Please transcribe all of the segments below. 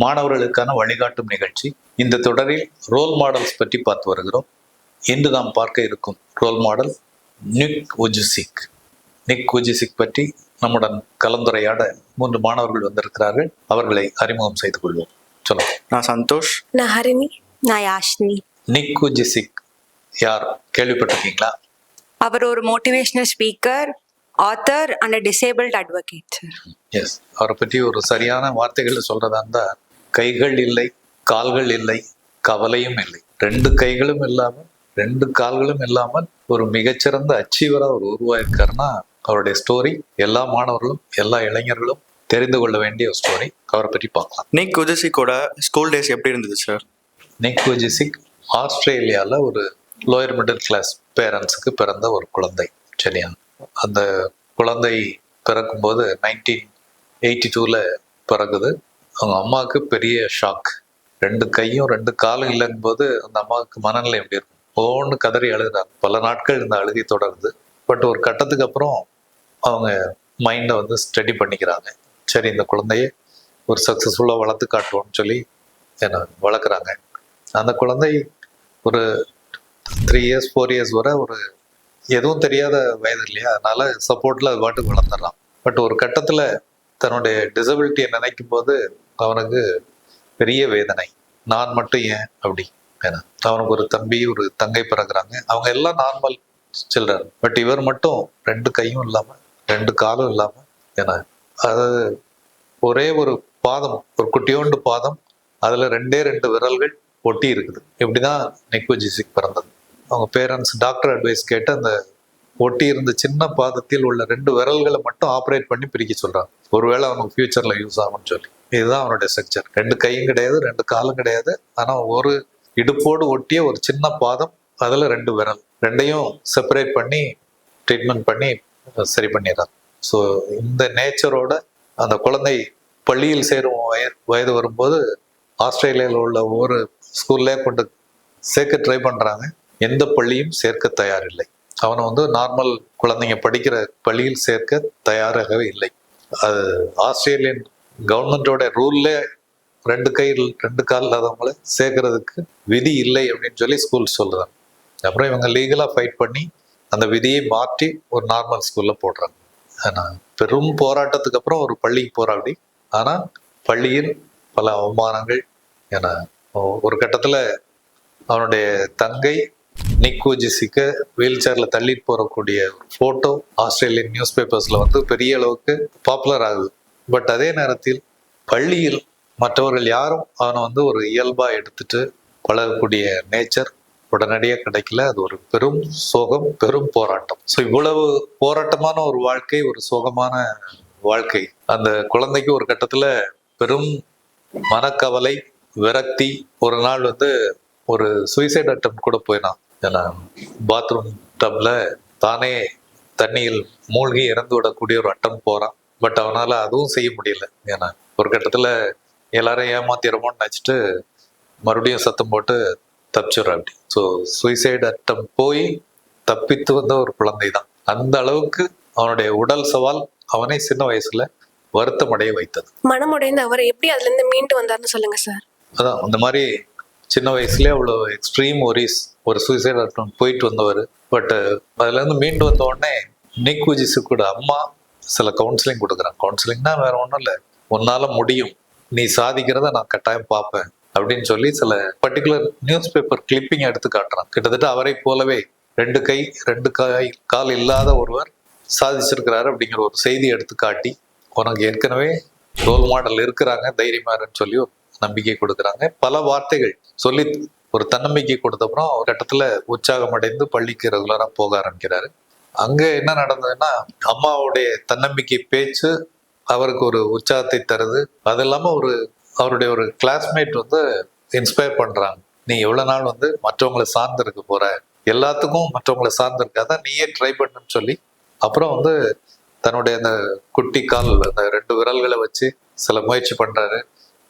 மாணவர்களுக்கான வழிகாட்டும் நிகழ்ச்சி. இந்த தொடரில் ரோல் மாடல்ஸ் பற்றி பார்த்து வருகிறோம். இன்று நாம் பார்க்க இருக்கும் ரோல் மாடல் நிக் உஜிசிக் நிக் உஜிசிக் பற்றி நம்முடன் கலந்துரையாட மூன்று மாணவர்கள் வந்திருக்கிறார்கள். அவர்களை அறிமுகம் செய்து கொள்வோம். சொல்லுங்க. நான் சந்தோஷ். நான் ஹரிணி. நான் யாஷினி. நிக் உஜிசிக் யார்? கேள்விப்பட்டிருக்கீங்களா? அவர் ஒரு motivational speaker author and disabled advocate S அவரை பற்றி ஒரு சரியான வார்த்தைகள் சொல்றதா இருந்தா கைகள் இல்லை கால்கள் இல்லை கவலையும் இல்லை. ரெண்டு கைகளும் இல்லாமல் ரெண்டு கால்களும் இல்லாமல் ஒரு மிகச்சிறந்த அச்சீவரா அவர் உருவாயிருக்காருன்னா அவருடைய ஸ்டோரி எல்லா மாணவர்களும் எல்லா இளைஞர்களும் தெரிந்து கொள்ள வேண்டிய ஒரு ஸ்டோரி அவரை பற்றி பார்க்கலாம். நிக் குஜசிக்கோட ஸ்கூல் டேஸ் எப்படி இருந்தது சார் நிக் விஜிசிக் ஆஸ்திரேலியால ஒரு லோயர் மிடில் கிளாஸ் பேரண்ட்ஸுக்கு பிறந்த ஒரு குழந்தை சரியா? அந்த குழந்தை பிறக்கும்போது நைன்டீன் எயிட்டி டூவில் பிறகுது. அவங்க அம்மாவுக்கு பெரிய ஷாக் ரெண்டு கையும் ரெண்டு காலும் இல்லைங்கும் போது அந்த அம்மாவுக்கு மனநிலை எப்படி இருக்கும்? ஓன்னு கதறி அழுகுறாங்க. பல நாட்கள் இந்த அழுகை தொடருது. பட் ஒரு கட்டத்துக்கு அப்புறம் அவங்க மைண்டை வந்து ஸ்டடி பண்ணிக்கிறாங்க. சரி இந்த குழந்தைய ஒரு சக்ஸஸ்ஃபுல்லாக வளர்த்து காட்டுவோம்னு சொல்லி என்ன வளர்க்குறாங்க. அந்த குழந்தை ஒரு த்ரீ இயர்ஸ் ஃபோர் இயர்ஸ் வரை ஒரு எதுவும் தெரியாத வயது இல்லையா? அதனால சப்போர்ட்டில் அது பாட்டுக்கு வளர்த்துறான். பட் ஒரு கட்டத்தில் தன்னுடைய டிசபிலிட்டியை நினைக்கும் போது அவனுக்கு பெரிய வேதனை. நான் மட்டும் ஏன் அப்படி? ஏன்னா அவனுக்கு ஒரு தம்பி ஒரு தங்கை பிறகுறாங்க அவங்க எல்லாம் நார்மல் சில்ட்ரன் பட் இவர் மட்டும் ரெண்டு கையும் இல்லாமல் ரெண்டு காலும் இல்லாமல் ஏன்னா அது ஒரே ஒரு பாதம் ஒரு குட்டியோண்டு பாதம் அதுல ரெண்டே ரெண்டு விரல்கள் ஒட்டி இருக்குது. இப்படிதான் நெக்வஜிசிக் பிறந்தது? அவங்க பேரண்ட்ஸ் டாக்டர் அட்வைஸ் கேட்டு அந்த ஒட்டி இருந்த சின்ன பாதத்தில் உள்ள ரெண்டு விரல்களை மட்டும் ஆப்ரேட் பண்ணி பிரிக்க சொல்றாங்க ஒருவேளை அவனுக்கு ஃபியூச்சர்ல யூஸ் ஆகும்னு சொல்லி. இதுதான் அவனுடைய ஸ்ட்ரக்சர் ரெண்டு கையும் கிடையாது ரெண்டு காலும் கிடையாது. ஆனா ஒரு இடுப்போடு ஒட்டிய ஒரு சின்ன பாதம் அதுல ரெண்டு விரல். ரெண்டையும் செப்பரேட் பண்ணி ட்ரீட்மெண்ட் பண்ணி சரி பண்ணிடுறாங்க ஸோ இந்த நேச்சரோட அந்த குழந்தை பள்ளியில் சேரும் வயது வயது வரும்போது ஆஸ்திரேலியாவில் உள்ள ஒவ்வொரு ஸ்கூல்லே கொண்டு சேர்க்க ட்ரை பண்ணுறாங்க எந்த பள்ளியும் சேர்க்க தயாரில்லை. அவனை வந்து நார்மல் குழந்தைங்க படிக்கிற பள்ளியில் சேர்க்க தயாராகவே இல்லை. அது ஆஸ்திரேலியன் கவர்மெண்டோட ரூல்லே ரெண்டு கையில் ரெண்டு கால் இல்லாதவங்களை சேர்க்கறதுக்கு விதி இல்லை அப்படின்னு சொல்லி ஸ்கூல் சொல்லுறாங்க அப்புறம் இவங்க லீகலாக ஃபைட் பண்ணி அந்த விதியை மாற்றி ஒரு நார்மல் ஸ்கூலில் போடுறாங்க. ஆனால் பெரும் போராட்டத்துக்கு அப்புறம் ஒரு பள்ளிக்கு போராடி ஆனால் பள்ளியில் பல அவமானங்கள் என ஒரு கட்டத்தில் அவனுடைய தங்கை நிக்கோஜிசிக்க வீல் சேரில் தள்ளிட்டு போறக்கூடிய போட்டோ ஆஸ்திரேலியன் நியூஸ் பேப்பர்ஸ்ல வந்து பெரிய அளவுக்கு பாப்புலர் ஆகுது. பட் அதே நேரத்தில் பள்ளியில் மற்றவர்கள் யாரும் அவனை வந்து ஒரு இயல்பா எடுத்துட்டு பழகக்கூடிய நேச்சர் உடனடியாக கிடைக்கல. அது ஒரு பெரும் சோகம் பெரும் போராட்டம். ஸோ இவ்வளவு போராட்டமான ஒரு வாழ்க்கை ஒரு சோகமான வாழ்க்கை. அந்த குழந்தைக்கு ஒரு கட்டத்தில் பெரும் மனக்கவலை விரக்தி. ஒரு நாள் வந்து ஒரு சுயசைட் அட்டம் கூட போயினான். பாத்ரூம் டப்ல தானே தண்ணியில் மூழ்கி இறந்து விடக்கூடிய ஒரு அட்டம் போறான். பட் அவனால அதுவும் செய்ய முடியல. ஏன்னா ஒரு கட்டத்துல எல்லாரும் ஏமாத்திரமோன்னு நினைச்சிட்டு மறுபடியும் சத்தம் போட்டு தப்பிச்சிடுற அப்படி. ஸோ சுயசைடு அட்டம் போய் தப்பித்து வந்த ஒரு குழந்தை தான் அந்த அளவுக்கு அவனுடைய உடல் சவால் அவனை சின்ன வயசுல வருத்தம் அடைய வைத்தது. மனமுடைந்து அவர் எப்படி அதுல இருந்து மீண்டு வந்தாருன்னு சொல்லுங்க சார் அதான் அந்த மாதிரி சின்ன வயசுலயே அவ்வளோ எக்ஸ்ட்ரீம் ஒரிஸ் ஒரு சூசைட் அட்டம் போயிட்டு வந்தவர். பட் uh, அதுல இருந்து மீண்டு வந்த உடனே நிக்குஜிஸு கூட அம்மா சில கவுன்சிலிங் கொடுக்குறாங்க. கவுன்சிலிங்னா வேற ஒன்றும் இல்லை. உன்னால முடியும். நீ சாதிக்கிறத நான் கட்டாயம் பார்ப்பேன். அப்படின்னு சொல்லி சில பர்டிகுலர் நியூஸ் பேப்பர் கிளிப்பிங் எடுத்து காட்டுறான். கிட்டத்தட்ட அவரை போலவே ரெண்டு கை ரெண்டு காய் கால் இல்லாத ஒருவர் சாதிச்சிருக்கிறாரு அப்படிங்கிற ஒரு செய்தி எடுத்து காட்டி உனக்கு ஏற்கனவே ரோல் மாடல் இருக்கிறாங்க தைரியமாருன்னு சொல்லி ஒரு நம்பிக்கை கொடுக்குறாங்க. பல வார்த்தைகள் சொல்லி ஒரு தன்னம்பிக்கை கொடுத்தப்புறம் ஒரு கட்டத்தில் உற்சாகம் அடைந்து பள்ளிக்கு ரெகுலராக போக ஆரம்பிக்கிறாரு. அங்கே என்ன நடந்ததுன்னா அம்மாவுடைய தன்னம்பிக்கை பேச்சு அவருக்கு ஒரு உற்சாகத்தை தருது. அது இல்லாமல் ஒரு அவருடைய ஒரு கிளாஸ்மேட் வந்து இன்ஸ்பயர் பண்ணுறாங்க நீ எவ்வளோ நாள் வந்து மற்றவங்களை சார்ந்து இருக்க எல்லாத்துக்கும் மற்றவங்களை சார்ந்து இருக்காத நீயே ட்ரை பண்ணுன்னு சொல்லி அப்புறம் வந்து தன்னுடைய அந்த குட்டி கால் அந்த ரெண்டு விரல்களை வச்சு சில முயற்சி பண்ணுறாரு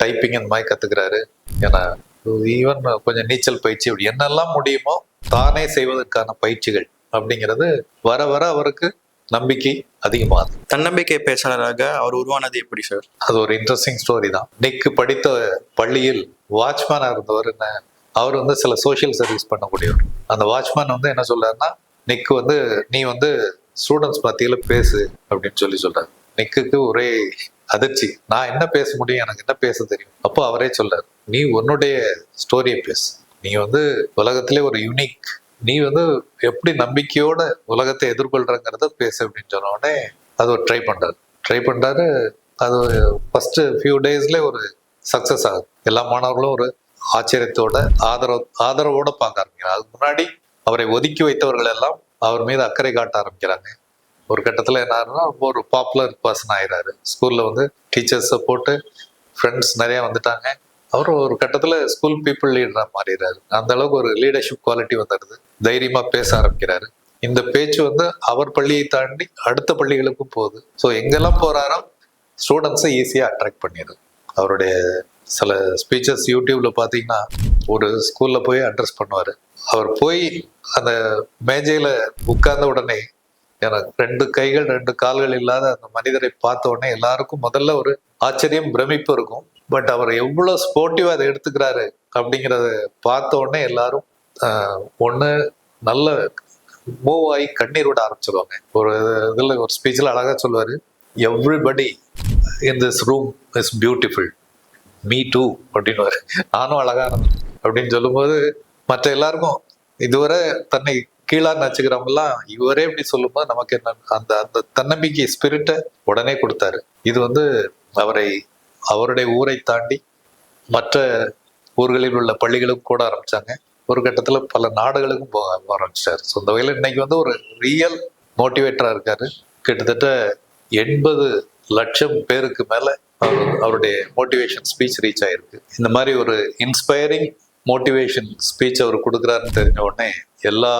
டைப்பிங் இந்த மாதிரி கற்றுக்கிறாரு ஏன்னா ஈவன் கொஞ்சம் நீச்சல் பயிற்சி இப்படி என்னெல்லாம் முடியுமோ தானே செய்வதற்கான பயிற்சிகள் அப்படிங்கிறது வர வர அவருக்கு நம்பிக்கை அதிகமாகுது. தன்னம்பிக்கை பேச்சாளராக அவர் உருவானது எப்படி சார் அது ஒரு இன்ட்ரெஸ்டிங் ஸ்டோரி தான். நிக்கு படித்த பள்ளியில் வாட்ச்மேனாக இருந்தவர் என்ன அவர் வந்து சில சோஷியல் சர்வீஸ் பண்ணக்கூடியவர். அந்த வாட்ச்மேன் வந்து என்ன சொல்றாருன்னா நிக்கு வந்து நீ வந்து ஸ்டூடெண்ட்ஸ் மத்தியில் பேசு அப்படின்னு சொல்லி சொல்றாரு. நிக்குக்கு ஒரே அதிர்ச்சி. நான் என்ன பேச முடியும்? எனக்கு என்ன பேச தெரியும்? அப்போ அவரே சொல்றாரு. நீ உன்னுடைய ஸ்டோரியை பேசு. நீ வந்து உலகத்திலே ஒரு யூனிக் நீ வந்து எப்படி நம்பிக்கையோட உலகத்தை எதிர்கொள்றங்கிறத பேசு அப்படின்னு சொன்னோடனே அது ஒரு ட்ரை பண்ணுறாரு ட்ரை பண்ணுறாரு அது ஃபஸ்ட்டு ஃபியூ டேஸ்ல ஒரு சக்ஸஸ் ஆகுது. எல்லா மாணவர்களும் ஒரு ஆச்சரியத்தோட ஆதரவு ஆதரவோட பார்க்க ஆரம்பிக்கிறாங்க. அதுக்கு முன்னாடி அவரை ஒதுக்கி வைத்தவர்கள் எல்லாம் அவர் மீது அக்கறை காட்ட ஆரம்பிக்கிறாங்க. ஒரு கட்டத்தில் என்ன ஆகுதுன்னா ரொம்ப ஒரு பாப்புலர் பர்சன் ஆயிடுறாரு ஸ்கூலில் வந்து டீச்சர்ஸை போட்டு ஃப்ரெண்ட்ஸ் நிறையா வந்துட்டாங்க. அவர் ஒரு கட்டத்தில் ஸ்கூல் பீப்புள் லீடராக மாறிடுறாரு. அந்த அளவுக்கு ஒரு லீடர்ஷிப் குவாலிட்டி வந்துடுது. தைரியமாக பேச ஆரம்பிக்கிறாரு. இந்த பேச்சு வந்து அவர் பள்ளியை தாண்டி அடுத்த பள்ளிகளுக்கும் போகுது. ஸோ எங்கெல்லாம் போறாரோ ஸ்டூடெண்ட்ஸை ஈஸியாக அட்ராக்ட் பண்ணிடுது. அவருடைய சில ஸ்பீச்சஸ் யூடியூப்ல பார்த்தீங்கன்னா ஒரு ஸ்கூல்ல போய் அட்ரஸ் பண்ணுவார். அவர் போய் அந்த மேஜையில உட்கார்ந்த உடனே எனக்கு ரெண்டு கைகள் ரெண்டு கால்கள் இல்லாத அந்த மனிதரை பார்த்த உடனே எல்லாருக்கும் முதல்ல ஒரு ஆச்சரியம் பிரமிப்பு இருக்கும். பட் அவர் எவ்வளவு ஸ்போர்ட்டிவா அதை எடுத்துக்கிறாரு அப்படிங்கிறத பார்த்த உடனே எல்லாரும் ஒன்று நல்ல மூவ் ஆகி கண்ணீர் விட ஆரம்பிச்சிருவாங்க. ஒரு இதுல ஒரு ஸ்பீச்சில் அழகா சொல்லுவாரு everybody in this room is beautiful me too அப்படின்னு நானும் அழகா இருந்தேன். அப்படின்னு சொல்லும்போது மற்ற எல்லாருக்கும் இதுவரை தன்னை கீழா நச்சுக்கிறவங்கலாம் இவரே இப்படி சொல்லும்போது நமக்கு என்ன அந்த அந்த தன்னம்பிக்கை ஸ்பிரிட்டை உடனே கொடுத்தாரு. இது வந்து அவரை அவருடைய ஊரை தாண்டி மற்ற ஊர்களில் உள்ள பள்ளிகளுக்கும் கூட ஆரம்பிச்சாங்க. ஒரு கட்டத்தில் பல நாடுகளுக்கும் போக ஆரம்பிச்சிட்டாரு. ஸோ இந்த வகையில் இன்னைக்கு வந்து ஒரு ரியல் மோட்டிவேட்டராக இருக்காரு. கிட்டத்தட்ட எண்பது லட்சம் பேருக்கு மேலே அவர் அவருடைய மோட்டிவேஷன் ஸ்பீச் ரீச் ஆயிருக்கு. இந்த மாதிரி ஒரு இன்ஸ்பைரிங் மோட்டிவேஷன் ஸ்பீச் அவர் கொடுக்குறாருன்னு தெரிஞ்ச உடனே எல்லா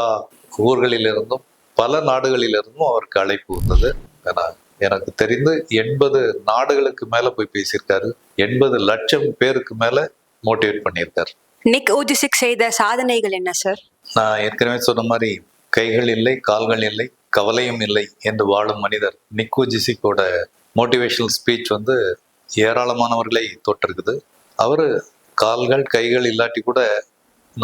ஊர்களிலிருந்தும் பல நாடுகளிலிருந்தும் அவருக்கு அழைப்பு வந்தது. ஏன்னா எனக்கு தெரிந்து எண்பது நாடுகளுக்கு மேல போய் பேசியிருக்காரு. எண்பது லட்சம் பேருக்கு மேல மோட்டிவேட் பண்ணியிருக்காரு. நிக் ஊஜிசிக் செய்த சாதனைகள் என்ன சார்? நான் ஏற்கனவே சொன்ன மாதிரி கைகள் இல்லை கால்கள் இல்லை கவலையும் இல்லை என்று வாழும் மனிதர் நிக்கு ஜிசிக்கோட மோட்டிவேஷனல் ஸ்பீச் வந்து ஏராளமானவர்களை தொட்டிருக்குது அவரு கால்கள் கைகள் இல்லாட்டி கூட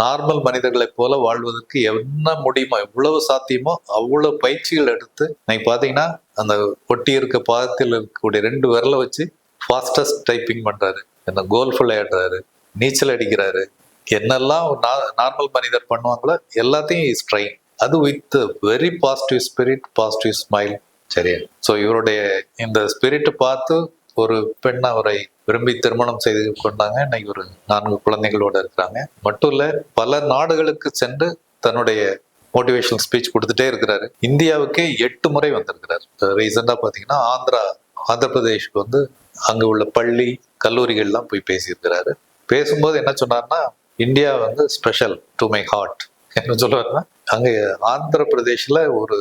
நார்மல் மனிதர்களைப் போல வாழ்வதற்கு என்ன முடியுமோ எவ்வளவு சாத்தியமோ அவ்வளவு பயிற்சிகள் எடுத்து இன்னைக்கு பார்த்தீங்கன்னா அந்த ஒட்டி இருக்க பாதத்தில் இருக்கக்கூடிய ரெண்டு விரலை வச்சு ஃபாஸ்டஸ்ட் டைப்பிங் பண்றாரு. என்ன கோல்ஃப் விளையாடுறாரு நீச்சல் அடிக்கிறாரு. என்னெல்லாம் நார்மல் மனிதர் பண்ணுவாங்களோ எல்லாத்தையும் இஸ் ட்ரைன் அது with very positive spirit positive smile சரியா? ஸோ இவருடைய இந்த ஸ்பிரிட் பார்த்து ஒரு பெண் அவரை விரும்பி திருமணம் செய்து கொண்டாங்க. இன்னைக்கு ஒரு நான்கு குழந்தைகளோட இருக்கிறாங்க. மட்டும் இல்ல பல நாடுகளுக்கு சென்று தன்னுடைய மோட்டிவேஷனல் ஸ்பீச் கொடுத்துட்டே இருக்கிறாரு. இந்தியாவுக்கே எட்டு முறை வந்திருக்கிறார். ரீசெண்டா பாத்தீங்கன்னா ஆந்திரா ஆந்திர பிரதேஷ்க்கு வந்து அங்கே உள்ள பள்ளி கல்லூரிகள்லாம் போய் பேசியிருக்கிறாரு. பேசும்போது என்ன சொன்னார்னா இந்தியா வந்து ஸ்பெஷல் டு மை ஹார்ட் என்ன சொல்லுவாருன்னா அங்கே ஆந்திர பிரதேஷில் ஒரு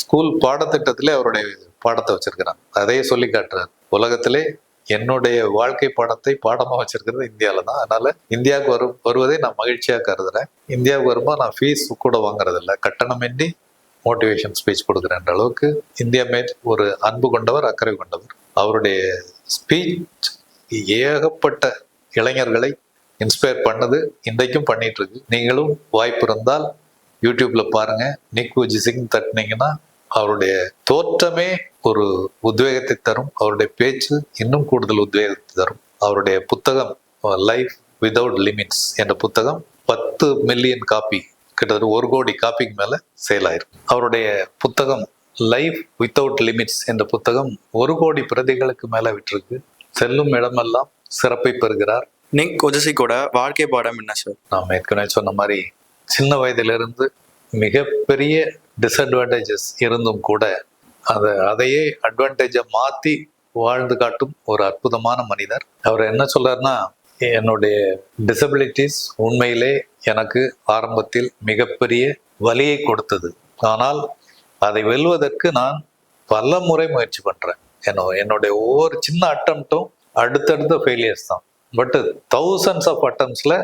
ஸ்கூல் பாடத்திட்டத்திலே அவருடைய பாடத்தை வச்சிருக்கிறாங்க. அதையே சொல்லி காட்டுறாரு. உலகத்திலே என்னுடைய வாழ்க்கை பாடத்தை பாடமாக வச்சிருக்கிறது இந்தியாவில தான். அதனால இந்தியாவுக்கு வரும் வருவதை நான் மகிழ்ச்சியாக கருதுறேன். இந்தியாவுக்கு வரும்போது நான் ஃபீஸ் கூட வாங்குறது இல்லை கட்டணமின்றி மோட்டிவேஷன் ஸ்பீச் கொடுக்குறேன்ற அளவுக்கு இந்தியா மேல் ஒரு அன்பு கொண்டவர் அக்கறை கொண்டவர். அவருடைய ஸ்பீச் ஏகப்பட்ட இளைஞர்களை இன்ஸ்பயர் பண்ணது இன்றைக்கும் பண்ணிட்டு இருக்கு. நீங்களும் வாய்ப்பு இருந்தால் யூடியூப்ல பாருங்க. நிக் சிங் தட்டினீங்கன்னா அவருடைய தோற்றமே ஒரு உத்வேகத்தை தரும். அவருடைய பேச்சு இன்னும் கூடுதல் உத்வேகத்தை தரும். அவருடைய புத்தகம் லைஃப் விதவுட் லிமிட்ஸ் என்ற புத்தகம் பத்து மில்லியன் காப்பி கிட்டத்தட்ட ஒரு கோடி காப்பிக்கு மேல சேல் ஆயிருக்கு. அவருடைய புத்தகம் லைஃப் வித்தவுட் லிமிட்ஸ் என்ற புத்தகம் ஒரு கோடி பிரதிகளுக்கு மேல விட்டிருக்கு. செல்லும் இடமெல்லாம் சிறப்பை பெறுகிறார். நிக் ஒஜசிக்கோட வாழ்க்கை பாடம் என்ன சார்? நாம் ஏற்கனவே சொன்ன மாதிரி சின்ன வயதிலிருந்து மிகப்பெரிய டிஸ்அட்வான்டேஜஸ் இருந்தும் கூட அதை அதையே அட்வான்டேஜை மாற்றி வாழ்ந்து காட்டும் ஒரு அற்புதமான மனிதர். அவர் என்ன சொல்றாருன்னா என்னுடைய டிசபிலிட்டிஸ் உண்மையிலே எனக்கு ஆரம்பத்தில் மிகப்பெரிய வலியை கொடுத்தது. ஆனால் அதை வெல்வதற்கு நான் பல முறை முயற்சி பண்ணுறேன் என்ன என்னுடைய ஒவ்வொரு சின்ன அட்டம்ப்டும் அடுத்தடுத்த ஃபெயிலியர்ஸ் தான். பட் தௌசண்ட்ஸ் ஆஃப் அட்டம்ஸில்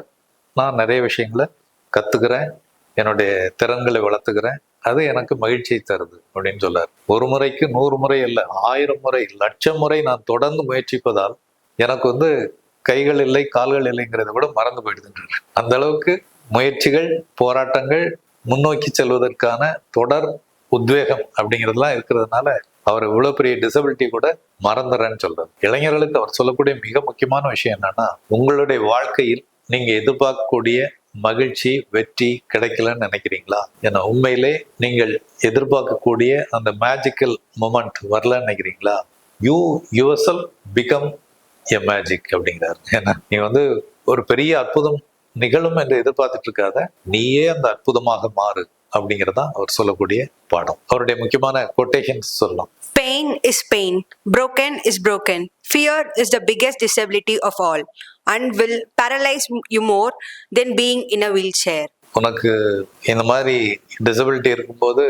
நான் நிறைய விஷயங்களை கற்றுக்கிறேன் என்னுடைய திறன்களை வளர்த்துக்கிறேன். அது எனக்கு மகிழ்ச்சியை தருது அப்படின்னு சொல்லார். ஒரு முறைக்கு நூறு முறை இல்லை ஆயிரம் முறை லட்சம் முறை நான் தொடர்ந்து முயற்சிப்பதால் எனக்கு வந்து கைகள் இல்லை கால்கள் இல்லைங்கிறத விட மறந்து போயிடுதுன்றாரு அந்த அளவுக்கு முயற்சிகள் போராட்டங்கள் முன்னோக்கி செல்வதற்கான தொடர் உத்வேகம் அப்படிங்கிறதுலாம் இருக்கிறதுனால அவர் இவ்வளோ பெரிய டிசபிலிட்டி கூட மறந்துறேன்னு சொல்றாரு. இளைஞர்களுக்கு அவர் சொல்லக்கூடிய மிக முக்கியமான விஷயம் என்னன்னா உங்களுடைய வாழ்க்கையில் நீங்க எதிர்பார்க்கக்கூடிய மகிழ்ச்சி வெற்றி கிடைக்கலன்னு நினைக்கிறீங்களா? ஏன்னா உண்மையிலே நீங்கள் எதிர்பார்க்கக்கூடிய அந்த மேஜிக்கல் மூமெண்ட் வரலன்னு நினைக்கிறீங்களா? You your self become a magic அப்படிங்கிறாரு. ஏன்னா நீ வந்து ஒரு பெரிய அற்புதம் நிகழும் என்று எதிர்பார்த்துட்டு இருக்காத நீயே அந்த அற்புதமாக மாறு அப்படிங்கிறதா அவர் சொல்லக்கூடிய பாடம். அவருடைய முக்கியமான கொட்டேஷன்ஸ் சொல்லலாம். Pain is pain Broken is broken. Fear is the biggest disability of all and will paralyze you more than being in a wheelchair. உனக்கு இந்த மாதிரி டிசபிலிட்டி இருக்கும்போது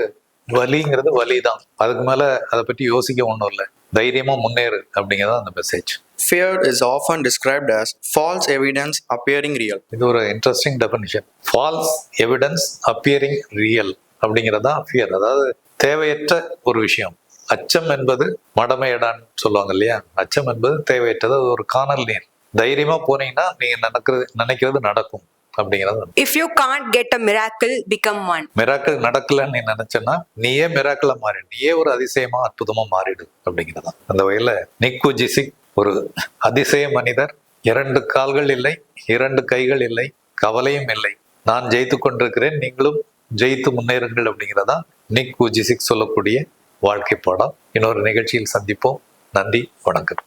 வலிங்கிறது வலி தான் அதுக்கு மேல அதை பற்றி யோசிக்க ஒன்றும் இல்லை. தைரியமா முன்னேறு அப்படிங்கிறது அந்த message Fear is often described as false evidence appearing real. இது ஒரு interesting definition false evidence appearing real அப்படிங்கிறதா ஃபியர் அதாவது தேவையற்ற ஒரு விஷயம். அச்சம் என்பது மடமையடான்னு சொல்லுவாங்க இல்லையா? அச்சம் என்பது தேவையற்றது அது ஒரு காணல் நீர். தைரியமா போனீங்கன்னா நீங்க நினைக்கிறது நினைக்கிறது நடக்கும் அப்படிங்கிறது If you can't get a miracle, become one. Miracle நடக்கலன்னு நீ நினைச்சேன்னா நீயே மிராக்கிளா மாறிடு நீயே ஒரு அதிசயமா அற்புதமா மாறிடு அப்படிங்கிறதா அந்த வகையில நிக்கு ஜிசிக் ஒரு அதிசய மனிதர். இரண்டு கால்கள் இல்லை இரண்டு கைகள் இல்லை கவலையும் இல்லை. நான் ஜெயித்து கொண்டிருக்கிறேன் நீங்களும் ஜெயித்து முன்னேறுங்கள் அப்படிங்கிறதா நிக் ஜிசிக் சொல்லக்கூடிய வாழ்க்கை பாடம் இன்னொரு நிகழ்ச்சியில் சந்திப்போம். நன்றி வணக்கம்.